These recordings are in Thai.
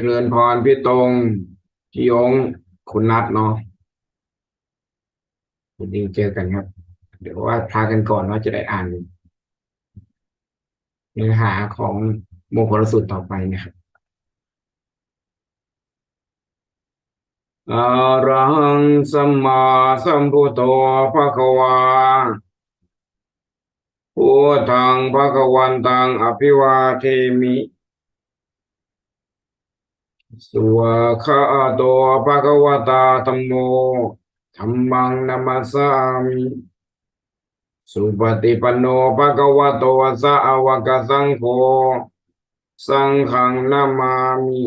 จริญพรพี่ตรงพี่ยงคุณนัทเนาะยินดีเจอกันครับ เดี๋ยวว่าพากันก่อนว่าจะได้อ่านเนื้อหาของโมคลสูตรต่อไปนะครับอรังสัมมาสัมพุทโธภะคะวาพุทธังภะคะวันตังอภิวาเทมิ สวะคะโตภะคะวะตาธัมโมธัมมังนัมมัสสามิสุปฏิปันโนภะคะวะโตสาวกสังโฆสังฆังนามามิ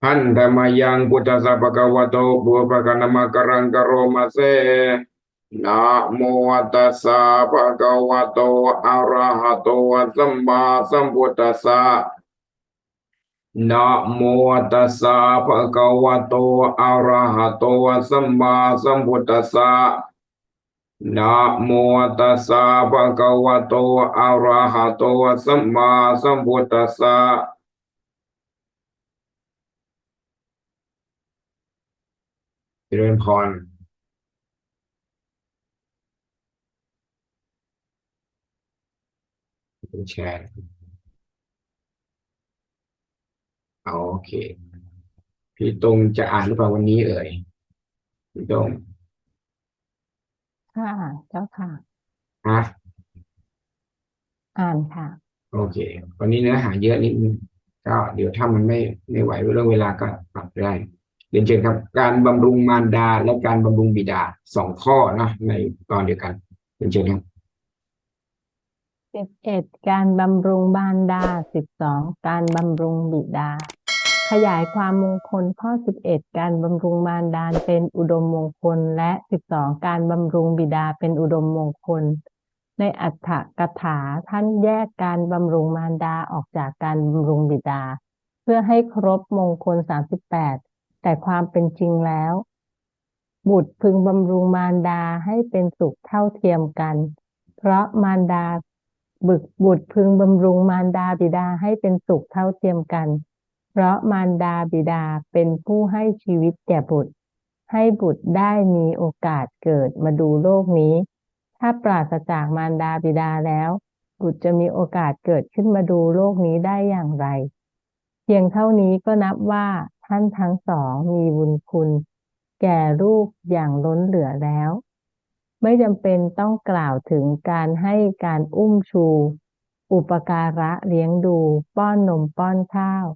พันธมายังพุทธสสะภะวะโตบุพกนามกรังกโรมาเซนะโมตัสสะภะคะวะโตอะระหะโตสัมมาสัมพุทธัสสะ นะโมตัสสะภะคะวะโตอะระหะโตสัมมาสัมพุทธัสสะนะโมตัสสะภะคะวะโตอะระหะโตสัมมาสัมพุทธัสสะเจริญพรแชร์ เอาโอเค พี่ตรงจะอ่านหรือเปล่าวันนี้เอ่ยพี่ตรงค่ะ เจ้าค่ะ ฮะอ่านค่ะ โอเค วันนี้เนื้อหาเยอะนิดนึงก็เดี๋ยวถ้ามันไม่ไม่ไหวเรื่องเวลาก็ปรับได้เรียนเชิญครับ การบำรุงมารดาและการบำรุงบิดาสองข้อนะในตอนเดียวกันเรียนเชิญครับสิบเอ็ดการบำรุงบารดาสิบสองการบำรุงบิดา ขยายความมงคลข้อสิบเอ็ดการบำรุงมารดาเป็นอุดมมงคล และสิบสองการบำรุงบิดาเป็นอุดมมงคล ในอัฏฐกถาท่านแยกการบำรุงมารดาออกจากการบำรุงบิดา เพื่อให้ครบมงคลสามสิบแปดแต่ความเป็นจริงแล้ว บุตรพึงบำรุงมารดาให้เป็นสุขเท่าเทียมกัน เพราะมารดาบุตรพึงบำรุงมารดาบิดาให้เป็นสุขเท่าเทียมกัน เพราะมารดาบิดาเป็นผู้ให้ชีวิตแก่บุตร ให้บุตรได้มีโอกาสเกิดมาดูโลกนี้ ถ้าปราศจากมารดาบิดาแล้ว บุตรจะมีโอกาสเกิดขึ้นมาดูโลกนี้ได้อย่างไร เพียงเท่านี้ก็นับว่าท่านทั้งสองมีบุญคุณ แก่ลูกอย่างล้นเหลือแล้ว ไม่จำเป็นต้องกล่าวถึงการให้การอุ้มชู อุปการะเลี้ยงดู ป้อนนมป้อนข้าว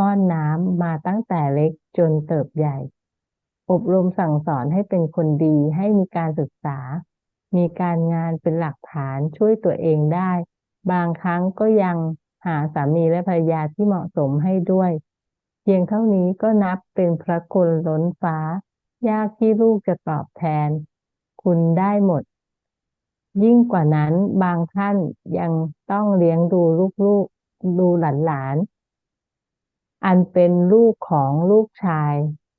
ป้อนน้ำมาตั้งแต่เล็กจนเติบใหญ่ อบรมสั่งสอนให้เป็นคนดีให้มีการศึกษา มีการงานเป็นหลักฐานช่วยตัวเองได้ บางครั้งก็ยังหาสามีและภรรยาที่เหมาะสมให้ด้วย เพียงเท่านี้ก็นับเป็นพระคุณล้นฟ้า ยากที่ลูกจะตอบแทน คุณได้หมด ยิ่งกว่านั้นบางท่านยังต้องเลี้ยงดูลูกๆ ดูหลานๆ อันเป็นลูกของลูกชาย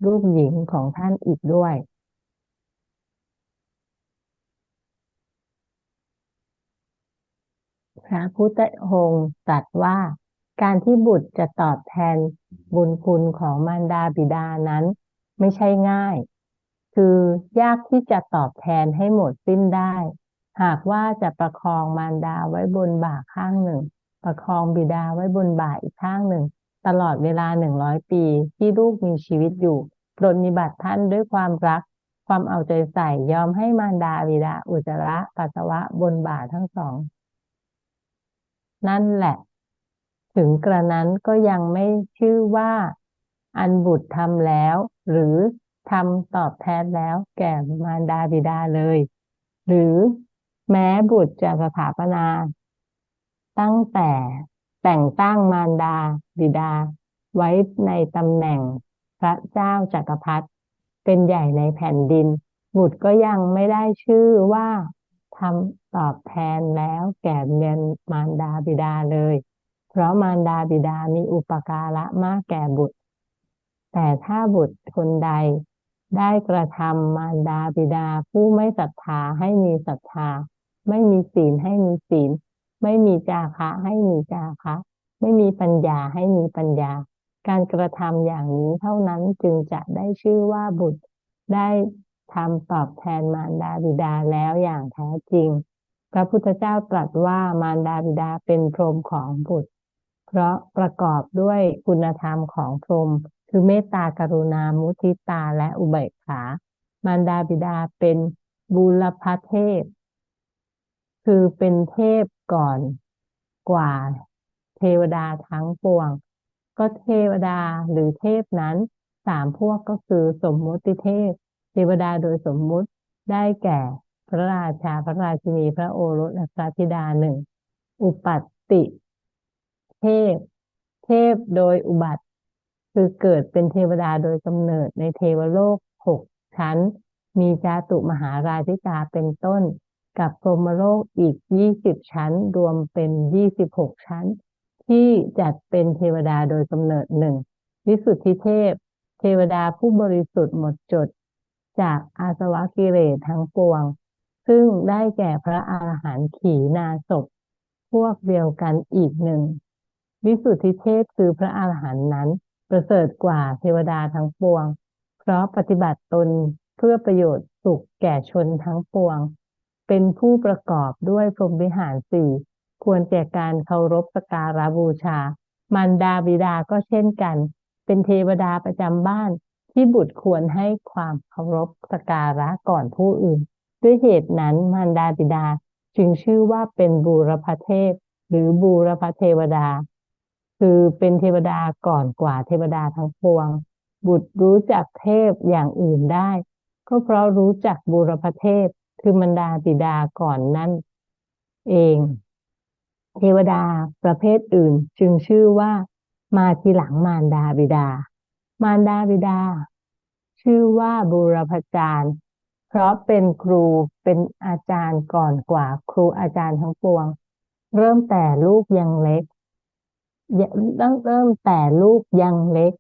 ลูกหญิงของท่านอีกด้วย พระพุทธองค์ตรัสว่า การที่บุตรจะตอบแทนบุญคุณของมารดาบิดานั้น ไม่ใช่ง่าย คือยากที่จะตอบแทนให้หมดสิ้นได้ หากว่าจะประคองมารดาไว้บนบ่าข้างหนึ่ง ประคองบิดาไว้บนบ่าอีกข้างหนึ่ง ตลอดเวลาหนึ่งร้อยปีที่ลูกมีชีวิตอยู่ปรนนิบัติท่านด้วยความรัก ความเอาใจใส่ยอมให้มารดาบิดาอุจระปัสสาวะบนบ่าทั้งสอง นั่นแหละ ถึงกระนั้นก็ยังไม่ชื่อว่าอันบุตรทำแล้ว หรือทำตอบแทนแล้วแก่มารดาบิดาเลย หรือแม้บุตรจะสถาปนา ตั้งแต่ แต่งตั้งมารดา บิดา ไว้ในตำแหน่งพระเจ้าจักรพรรดิเป็นใหญ่ในแผ่นดิน บุตรก็ยังไม่ได้ชื่อว่าทำตอบแทนแล้วแก่เรียนมารดาบิดาเลย เพราะมารดาบิดามีอุปการะมากแก่บุตร แต่ถ้าบุตรคนใดได้กระทำมารดาบิดาผู้ไม่ศรัทธาให้มีศรัทธา ไม่มีศีลให้มีศีล ไม่มีจาคะให้มีจาคะ ไม่มีปัญญาให้มีปัญญา การกระทำอย่างนี้เท่านั้นจึงจะได้ชื่อว่าบุตรได้ทำตอบแทนมารดาบิดาแล้วอย่างแท้จริง พระพุทธเจ้าตรัสว่ามารดาบิดาเป็นพรหมของบุตร เพราะประกอบด้วยคุณธรรมของพรหมคือเมตตากรุณามุทิตาและอุเบกขา มารดาบิดาเป็นบุรพเทพ คือเป็นเทพก่อนกว่าเทวดาทั้งปวง ก็เทวดาหรือเทพนั้นสามพวกก็คือสมมติเทพ เทวดาโดยสมมุติได้แก่พระราชาพระราชินีพระโอรสและพระธิดาหนึ่งอุปัตติ เทพ เทพโดยอุบัติ คือเกิดเป็นเทวดาโดยกำเนิดในเทวโลกหกชั้น มีจาตุมหาราชิกาเป็นต้น กับพรมโลกอีกยี่สิบชั้น รวมเป็นยี่สิบหกชั้น ที่จัดเป็นเทวดาโดยกำเนิดหนึ่งวิสุทธิเทพ เทวดาผู้บริสุทธิ์หมดจด จากอาสวะกิเลสทั้งปวง ซึ่งได้แก่พระอาหารหันต์ขีนาศพพวกเดียวกันอีกหนึ่งวิสุทธิเทพคือพระอาหารหันต์นั้น ประเสริฐกว่าเทวดาทั้งปวง เพราะปฏิบัติตนเพื่อประโยชน์สุขแก่ชนทั้งปวง เป็นผู้ประกอบด้วยพรหมวิหารสี่ควรแก่การเคารพสการะบูชา มารดาบิดาก็เช่นกัน เป็นเทวดาประจำบ้านที่บุตรควรให้ความเคารพสกการะก่อนผู้อื่น ด้วยเหตุนั้นมารดาบิดาจึงชื่อว่าเป็นบูรพเทพ หรือบูรพเทวดา คือเป็นเทวดาก่อนกว่าเทวดาทั้งปวง บุตรรู้จักเทพอย่างอื่นได้ ก็เพราะรู้จักบูรพเทพ คือมารดาบิดาก่อนนั่นเอง เทวดาประเภทอื่นจึงชื่อว่ามาทีหลังมารดาบิดา มารดาบิดา ชื่อว่าบูรพจารย์เพราะเป็นครูเป็นอาจารย์ก่อนกว่าครูอาจารย์ทั้งปวง เริ่มแต่ลูกยังเล็กตั้งเริ่มแต่ลูกยังเล็ก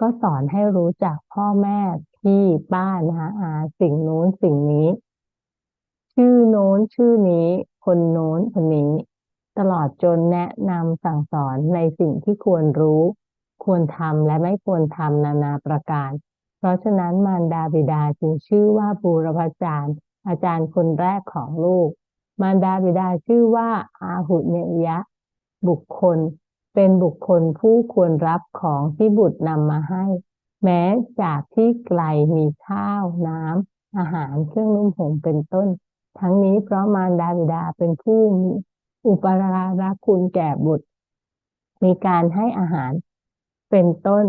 ก็สอนให้รู้จักพ่อแม่พี่ป้านะอาสิ่งโน้นสิ่งนี้ ชื่อโน้นชื่อนี้ คนโน้นคนนี้ ตลอดจนแนะนำสั่งสอนในสิ่งที่ควรรู้ ควรทำและไม่ควรทำนานาประการ เพราะฉะนั้นมารดาบิดาจึงชื่อว่าบูรพจารย์ อาจารย์คนแรกของลูก มารดาบิดาชื่อว่าอาหุเนยะ บุคคล เป็นบุคคลผู้ควรรับของที่บุตรนำมาให้ แม้จากที่ไกลมีข้าวน้ำอาหารเครื่องนุ่มห่มเป็นต้น ทั้งนี้เพราะมารดาบิดาเป็นผู้มีอุปการะคุณแก่บุตร มีการให้อาหารเป็นต้น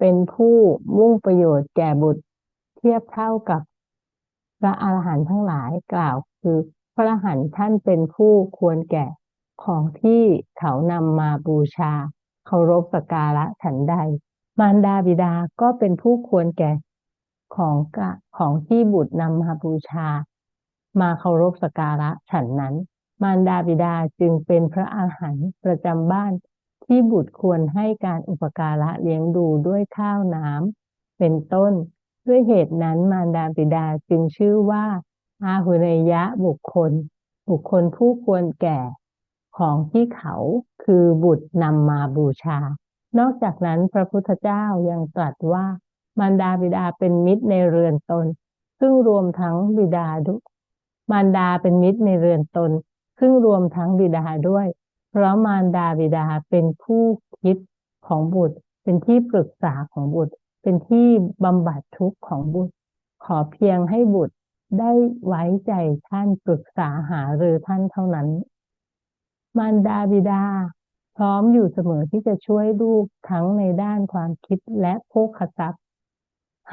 เป็นผู้มุ่งประโยชน์แก่บุตร เทียบเท่ากับพระอาหารหันต์ทั้งหลายกล่าว คือพระอรหันต์ท่านเป็นผู้ควรแก่ของที่เขานำมาบูชาเคารพสักการะฉันใด มารดาบิดาก็เป็นผู้ควรแก่ของกะของที่บุตรนำมาบูชา มาเคารพสการะฉันนั้น มารดาบิดาจึงเป็นพระอาหารประจำบ้านที่บุตรควรให้การอุปการะเลี้ยงดูด้วยข้าวน้ำเป็นต้น ด้วยเหตุนั้นมารดาบิดาจึงชื่อว่า อาหุเนยะบุคคล บุคคลผู้ควรแก่ ของที่เขาคือบุตรนำมาบูชา นอกจากนั้นพระพุทธเจ้ายังตรัสว่ามารดาบิดาเป็นมิตรในเรือนตน ซึ่งรวมทั้งบิดาดุ มารดาเป็นมิตรในเรือนตน ซึ่งรวมทั้งบิดาด้วย เพราะมารดาบิดาเป็นผู้คิดของบุตร เป็นที่ปรึกษาของบุตร เป็นที่บำบัดทุกข์ของบุตร ขอเพียงให้บุตรได้ไว้ใจท่านปรึกษาหารือท่านเท่านั้น มารดาบิดา พร้อมอยู่เสมอที่จะช่วยลูกทั้งในด้านความคิดและโภคทรัพย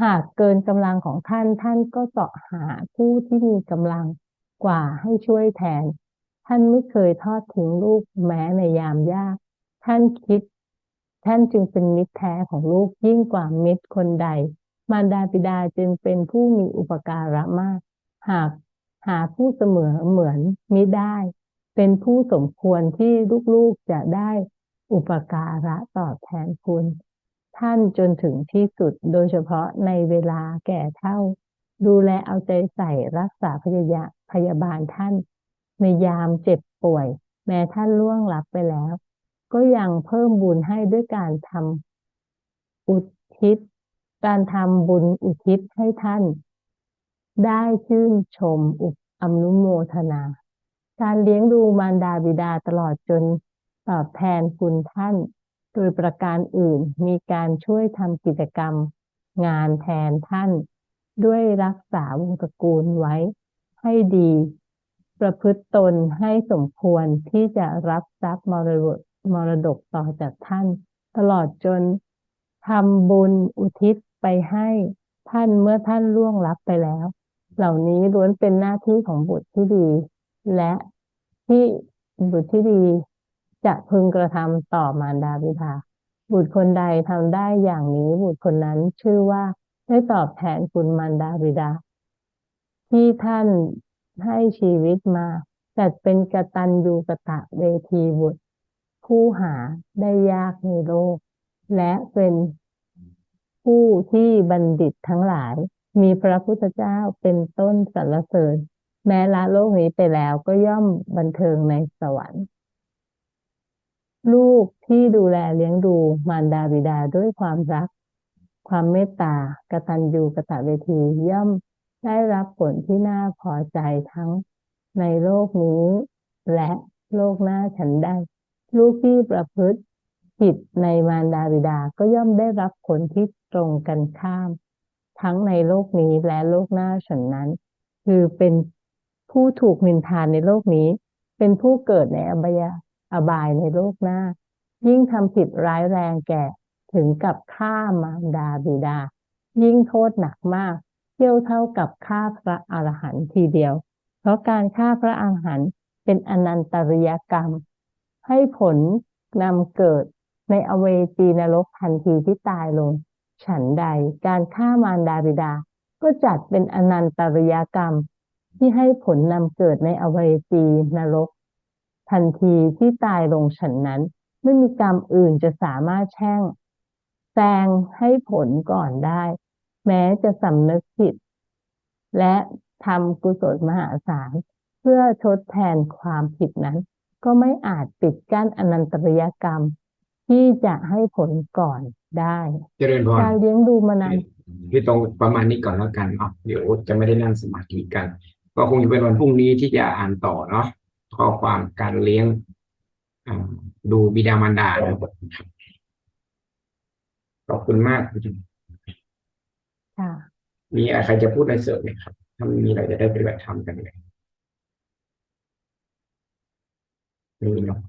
หากเกินกำลังของท่านท่านก็เสาะหาผู้ที่มีกำลังกว่าให้ช่วยแทน ท่านไม่เคยทอดทิ้งลูกแม้ในยามยาก ท่านคิด ท่านจึงเป็นมิตรแท้ของลูกยิ่งกว่ามิตรคนใด มารดาบิดาจึงเป็นผู้มีอุปการะมาก หากหาผู้เสมอเหมือนมิได้ เป็นผู้สมควรที่ลูกๆจะได้อุปการะตอบแทนคุณ ท่านจนถึงที่สุดโดยเฉพาะในเวลาแก่เท่า ดูแลเอาใจใส่รักษาพยายาพยาบาลท่าน ในยามเจ็บป่วย แม้ท่านล่วงลับไปแล้ว ก็ยังเพิ่มบุญให้ด้วยการทำอุทิศ การทำบุญอุทิศให้ท่าน ได้ชื่นชมอุปอนุโมทนา การเลี้ยงดูมารดาบิดาตลอดจนตอบแทนคุณท่าน โดยประการอื่นมีการช่วยทำกิจกรรมงานแทนท่าน ด้วยรักษาวงตระกูลไว้ให้ดี ประพฤติตนให้สมควรที่จะรับทรัพย์มรดกมรดกต่อจากท่าน ตลอดจนทำบุญอุทิศไปให้ท่านเมื่อท่านล่วงลับไปแล้ว เหล่านี้ล้วนเป็นหน้าที่ของบุตรที่ดี และที่บุตรที่ดี จะพึงกระทำต่อมารดาบิดาบุตรคนใดทำได้อย่างนี้บุตรคนนั้นชื่อว่าได้ตอบแทนคุณมารดาบิดา ที่ท่านให้ชีวิตมาจัดเป็นกตัญญูกะตะเวทีบุตร ผู้หาได้ยากในโลก และเป็นผู้ที่บัณฑิตทั้งหลาย มีพระพุทธเจ้าเป็นต้นสรรเสริญ แม้ละโลกนี้ไปแล้วก็ย่อมบันเทิงในสวรรค์ ลูกที่ดูแลเลี้ยงดูมารดาบิดาด้วยความรัก ความเมตตากตัญญูกตเวทีย่อมได้รับผลที่น่าพอใจทั้งในโลกนี้และโลกหน้าฉันได้ ลูกที่ประพฤติผิดในมารดาบิดาก็ย่อมได้รับผลที่ตรงกันข้าม ทั้งในโลกนี้และโลกหน้าฉันนั้น คือเป็นผู้ถูกนินทานในโลกนี้ เป็นผู้เกิดในอบาย อบายในโลกหน้า ยิ่งทำผิดร้ายแรงแก่ถึงกับฆ่ามารดาบิดา ยิ่งโทษหนักมาก เทียวเท่ากับฆ่าพระอรหันต์ทีเดียว เพราะการฆ่าพระอรหันต์เป็นอนันตริยกรรม ให้ผลนำเกิดในอเวจีนรกทันทีที่ตายลง ฉันใดการฆ่ามารดาบิดา ก็จัดเป็นอนันตริยกรรม ที่ให้ผลนำเกิดในอเวจีนรก ทันทีที่ตายลงฉันนั้น ไม่มีกรรมอื่นจะสามารถแช่งแซงให้ผลก่อนได้ แม้จะสำนึกผิด และทำกุศลมหาศาลเพื่อทดแทนความผิดนั้น ก็ไม่อาจปิดกั้นอนันตริยกรรม ที่จะให้ผลก่อนได้เจริญพรการเลี้ยงดูมานานพี่ตรงประมาณนี้ก่อนแล้วกันเนาะเดี๋ยวจะไม่ได้นั่งสมาธิกัน ก็คงจะเป็นวันพรุ่งนี้ที่จะอ่านต่อเนาะ ข้อความการเลี้ยงอ่าดูบิดามารดานะครับขอบคุณมากค่ะมีอะไรใครจะพูดอะไรเสริมไหมครับ ถ้าไม่มีอะไรจะได้ปฏิบัติธรรมกันเลยมีเนาะ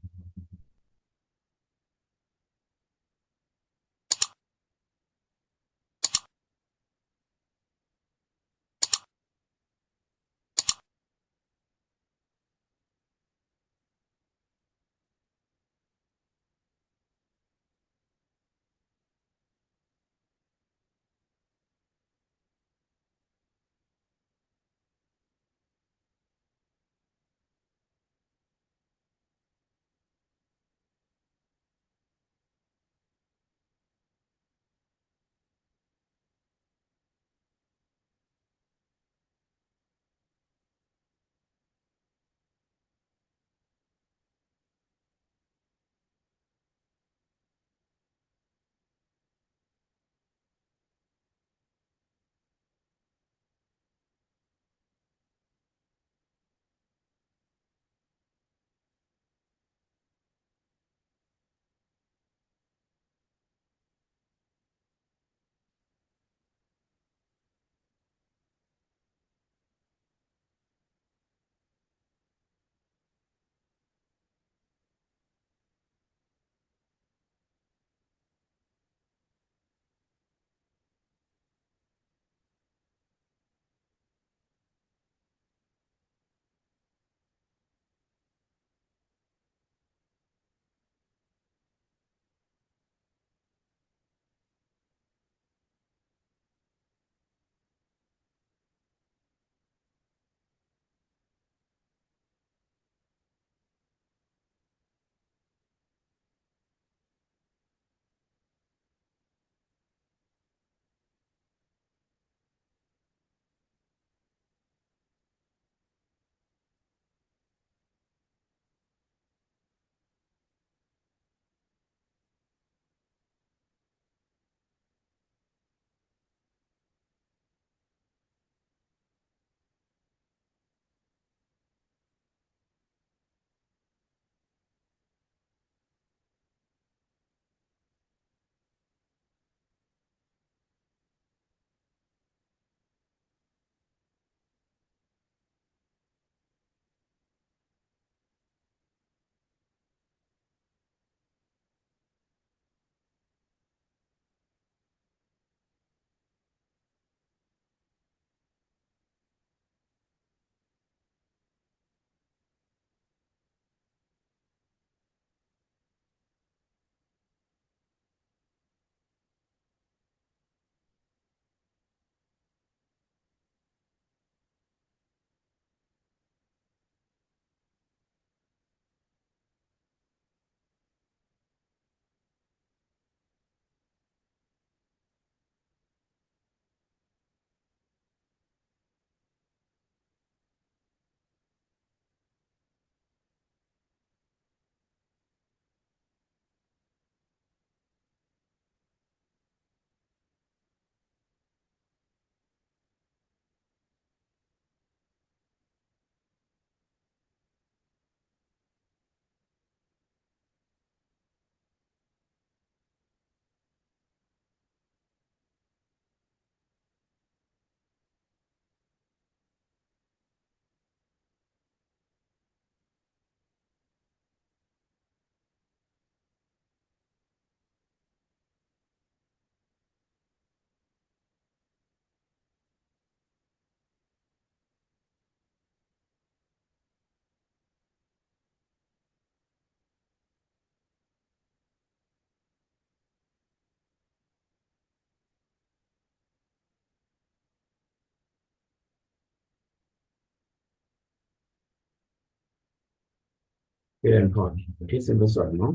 เปลี่ยนพอร์ตที่สิบส่วนเนาะ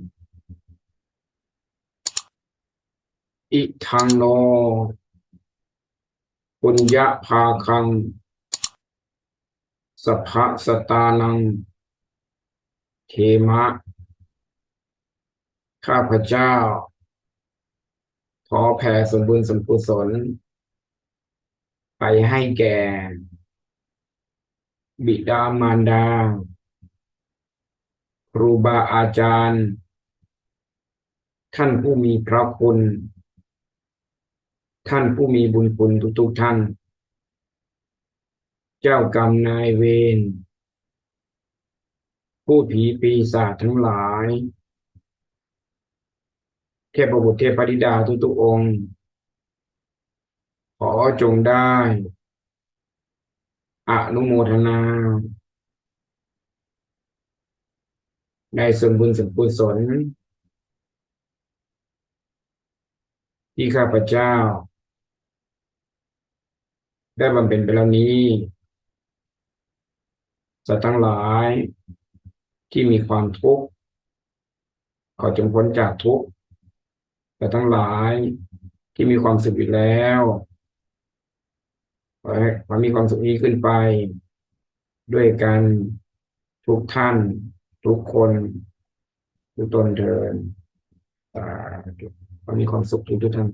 อิทังโนปุญญาภาคังสภะสตานังเทมะ ข้าพเจ้า ขอแผ่สมบุญสมกุศล ไปให้แก่ บิดามารดา ครูบาอาจารย์ ท่านผู้มีพระคุณ ท่านผู้มีบุญคุณทุกๆท่าน เจ้ากรรมนายเวรผู้ผีปีศาจทั้งหลาย เทพบุตรเทพธิดาทุกๆองค์ ขอจงได้อนุโมทนา ในส่วนบุญส่วนกุศลที่ข้าพเจ้า ได้บำเพ็ญไปแล้วนี้สัตว์ทั้งหลายที่มีความทุกข์ขอจงพ้นจากทุกข์แต่ทั้งหลายที่มีความสุขอยู่แล้วขอให้ขอมีความสุขนี้ขึ้นไป ด้วยกันทุกท่าน ทุกคนทุกตนเดินสาธุขอมีความสุขทุกทุกท่าน